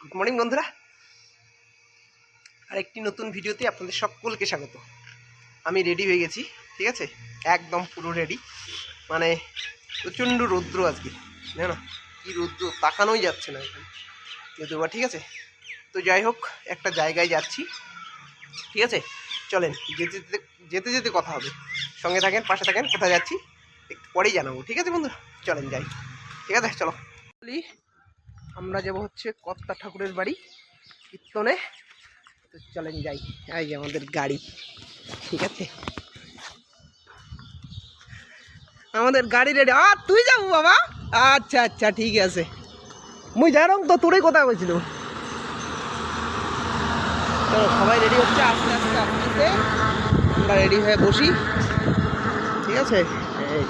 Good morning বন্ধুরা। আরেকটি নতুন ভিডিওতে আপনাদের সকলকে স্বাগত। আমি রেডি হয়ে গেছি, ঠিক আছে? একদম পুরো রেডি মানে প্রচণ্ড রৌদ্র আজকে, জানো? কি রৌদ্র, তাকানোই যাচ্ছে না এখানে। বা ঠিক আছে? তো যাই হোক, একটা জায়গায় যাচ্ছি, ঠিক আছে? চলেন, যেতে যেতে যেতে যেতে কথা হবে। সঙ্গে থাকেন, পাশে থাকেন, কোথায় যাচ্ছি, একটু পরেই জানাব, ঠিক আছে বন্ধু চলেন যাই, ঠিক আছে? চলো। আমরা যাব হচ্ছে কর্তা ঠাকুরের বাড়ি কীর্তনে। তো চলেন যাই। এই আমাদের গাড়ি, ঠিক আছে? আমাদের গাড়ি রেডি আ, তুই যাব বাবা? আচ্ছা আচ্ছা ঠিক আছে। মুই জানম তো তোরে কথা বলছিল। চলো, সবাই রেডি হচ্ছে, আস্তে আস্তে আস্তে আমরা রেডি হয়ে বসি। ঠিক আছে? এই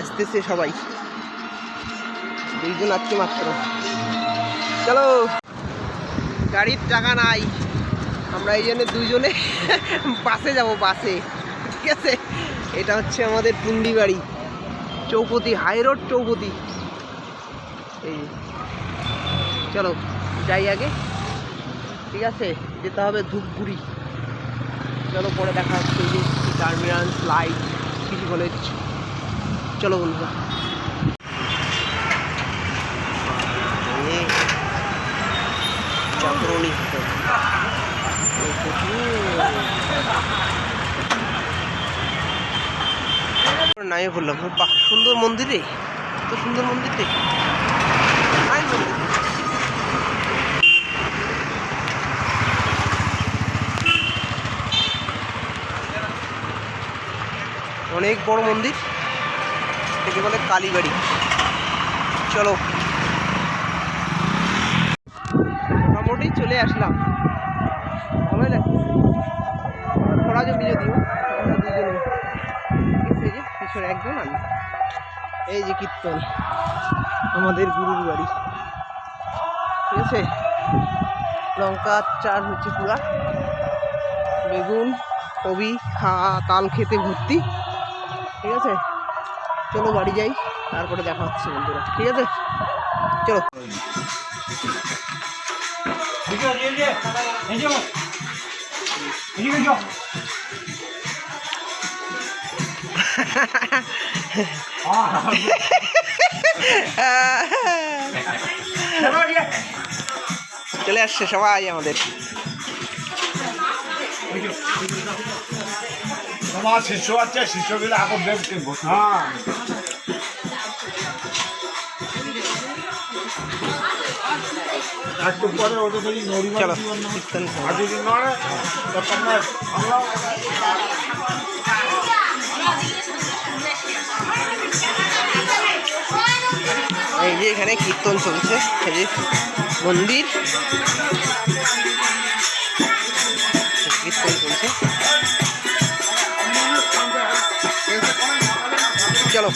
আসতেছে সবাই। দুইজন আসছে মাত্র। চলো। গাড়ির টাকা নাই। আমরা এই জন্য দুইজনে বাসে যাব, বাসে। ঠিক আছে? এটা হচ্ছে আমাদের পুন্ডি বাড়ি। Chaupati, high road Chaupati. এই চলো, যাই আগে। ঠিক আছে? যেতে হবে ধূপগুড়ি। চলো, পরে দেখা হচ্ছে টার্মিনাল লাইট সিটি কলেজ চলো বন্ধুরা। নাই বললাম, বাহ, সুন্দর মন্দির রে তো সুন্দর মন্দির অনেক বড় মন্দির এটাকে বলে কালীবাড়ি। চলো। মোটামুটি চলে আসলাম। ভালোই লাগছে খরা জমি যদিও। এই যে পিছনে একজন আমি এই যে কীর্তন আমাদের গুরুর বাড়ি ঠিক আছে লঙ্কা চার হচ্ছে পুরা বেগুন কবি খা তাল খেতে ভর্তি ঠিক আছে চলো বাড়ি যাই তারপরে দেখা হচ্ছে বন্ধুরা ঠিক আছে চলো চলে আসছে সবাই আমাদের। তোমার শিষ্য আছে শিষ্যগুলো এখন দেখতে হ্যাঁ। একটু পরে ওটা যদি নরিমা চলো। যদি নড়ে আমরা এখানে কীর্তন চলছে এই মন্দির। কীর্তন চলছে। চলো।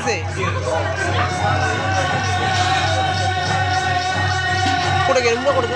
আইসিসে করে গেলাম করে